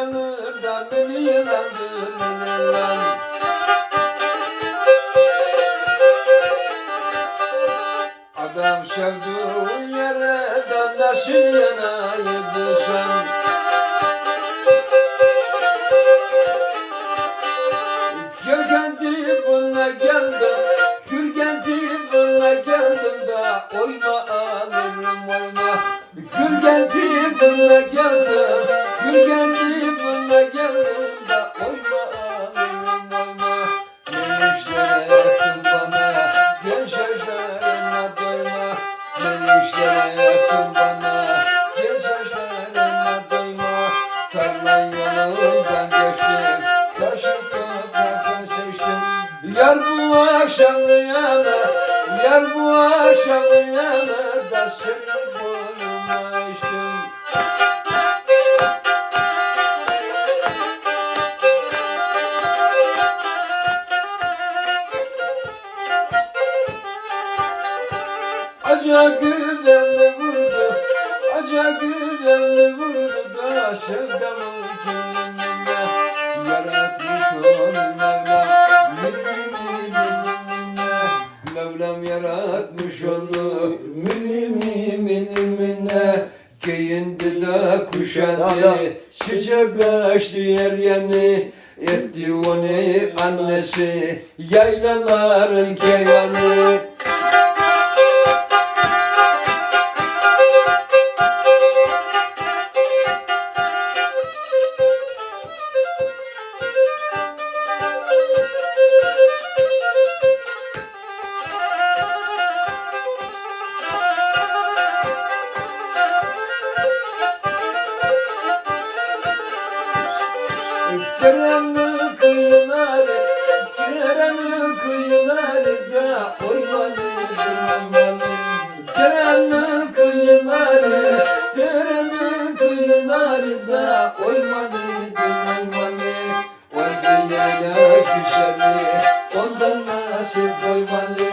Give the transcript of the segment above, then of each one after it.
alır da beni yılandır Adam sevduğu yere de nasıl yanayım düşen Gölgendi bununla geldim Gürgendi bununla geldim da Oyma alırım oyma. Gürgendi bununla geldim Yar bu akşam yana Yar bu akşam yana. Da senin boynuma içtim Aca güzel vurdu Aca güzel vurdu da sevdamın kendine Yaratmış onu Mevlam Milimine. Mevlam yaratmış onu Milimine. Giyindi de kuşandı Sıcak açtı yer yanı Etti onu annesi Yaylaların keyvanı Derenin kıyıları, derenin kıyıları da oymalı durmalı. Derenin kıyıları, derenin kıyıları da oymalı durmalı. Vardı yayla güzeli, ondan nasıl doymalı.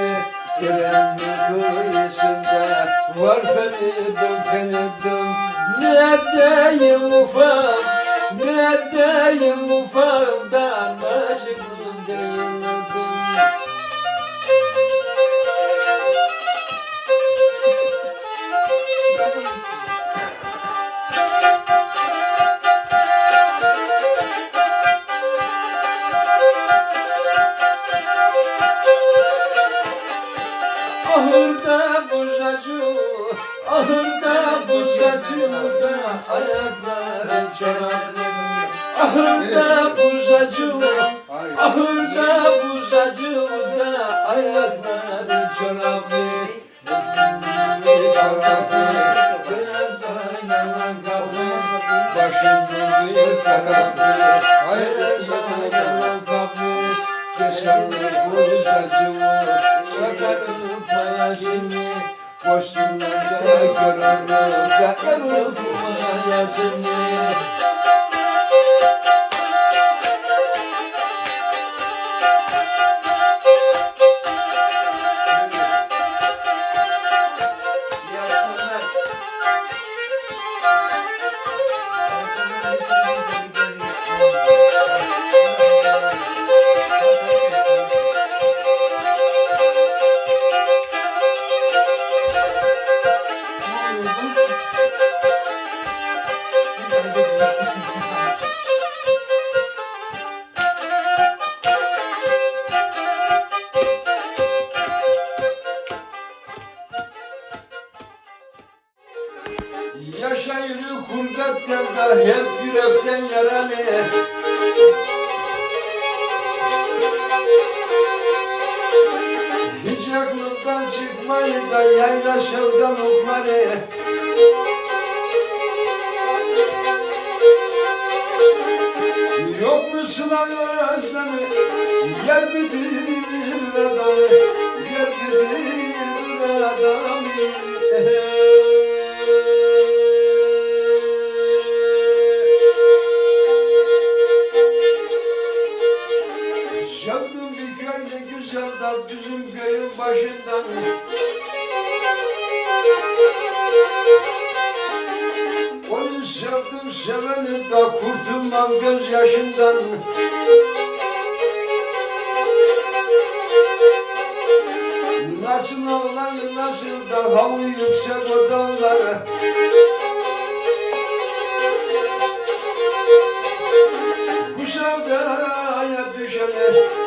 Derenin kıyısında var fenidum fenidum. Ne diyeyim ufam, ne diyeyim ufamdan aşıkım değildim. Ahırda bozacı, ahırda bozacı da ayakları çoraplı. Ahırda bozacı, ahırda bozacı da ayakları çoraplı. Çoraplı, beyaz aynalı kapı, başında bir taraflı. Beyaz aynalı kapı, keserli bozacı, sakarlı payasını, Boşluğunda görürüm da erul Yaşayır kurbetten da hep yürekten yaralı Hiç aklımdan çıkmayı da yayla okları Onu sevdim seveni da kurtulmam gözyaşından Nasıl ağlayı nasıl da havu yüksek o dağlara. Bu sevdaya düşene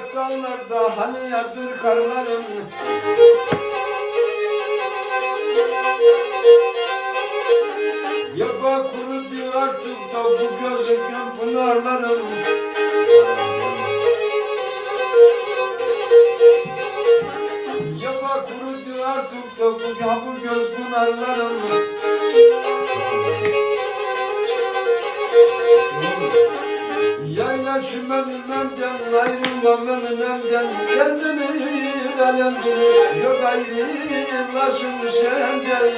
yüksek dağlarda hani yatır karlarım Yapa kurudu artık da bu gözüken pınarlarım. Yapa kurudu artık da bu, bu göz pınarlarım Yayla çümenin memden ayrılmam benim evden Kendini alemdir yok ayrılasın senden